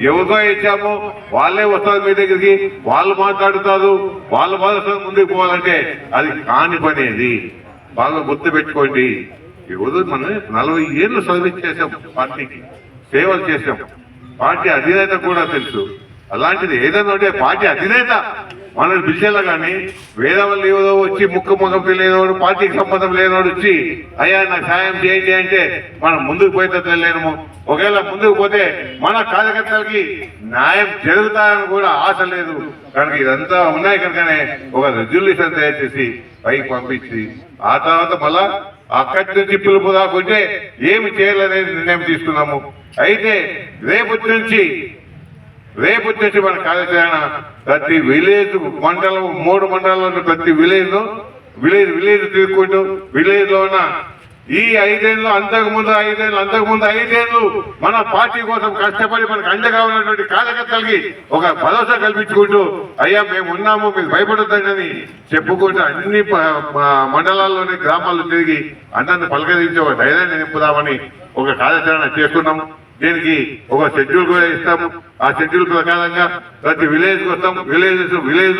ఎవరికో ఇచ్చాము వాళ్ళే వస్తారు మీ దగ్గరికి. వాళ్ళు మాట్లాడుతారు. వాళ్ళు మాట్లాడుతారు ముందుకు పోవాలంటే అది కాని పని అది. బాగా గుర్తు పెట్టుకోండి. ఈరోజు మనం నలభై ఏళ్ళు సర్వీస్ చేసాం పార్టీకి సేవలు చేసాం పార్టీ అధినేత కూడా తెలుసు. అలాంటిది ఏదైనా ఉంటే పార్టీ అధినేత. మనల్ని పిలిచేలా కానీ వేదవల్లి ఏదో వచ్చి ముక్కు ముఖం తెలియనివాడు పార్టీకి సంబంధం లేనివాడు వచ్చి అయ్యా నాకు సాయం చేయండి అంటే మనం ముందుకు పోయేటట్లు లేము ఒకవేళ ముందుకు పోతే మన కార్యకర్తలకి న్యాయం జరుగుతాయని కూడా ఆశ లేదు. కనుక ఇదంతా ఉన్నాయి కనుకనే ఒక రెజల్యూషన్ తయారు చేసి పైకి పంపించి ఆ తర్వాత మళ్ళా అక్కడి నుంచి పిలుపు దాకుంటే ఏమి చేయాలనేది నిర్ణయం తీసుకున్నాము. అయితే రేపటి నుంచి రేపు వచ్చేసి మన కార్యాచరణ ప్రతి విలేజ్ మండలం మూడు మండలంలో ప్రతి విలేజ్ విలేజ్ విలేజ్ తిరుగుకుంటూ విలేజ్లో ఉన్న ఈ ఐదేళ్ళు అంతకు ముందు ఐదేళ్ళు అంతకు ముందు ఐదేళ్ళు మన పార్టీ కోసం కష్టపడి మనకు అండగా ఉన్నటువంటి కార్యకర్తలకి ఒక భరోసా కల్పించుకుంటూ అయ్యా మేము ఉన్నాము మీకు భయపడొద్దని చెప్పుకుంటూ అన్ని మండలాల్లోని గ్రామాల్లో తిరిగి అందరిని పలకరించి ఒక ధైర్యాన్ని నింపుదామని ఒక కార్యాచరణ చేసుకున్నాము దీనికి ఒక షెడ్యూల్ కూడా ఇస్తాము. ఆ షెడ్యూల్ ప్రకారంగా ప్రతి విలేజ్ వస్తాం విలేజ్ విలేజ్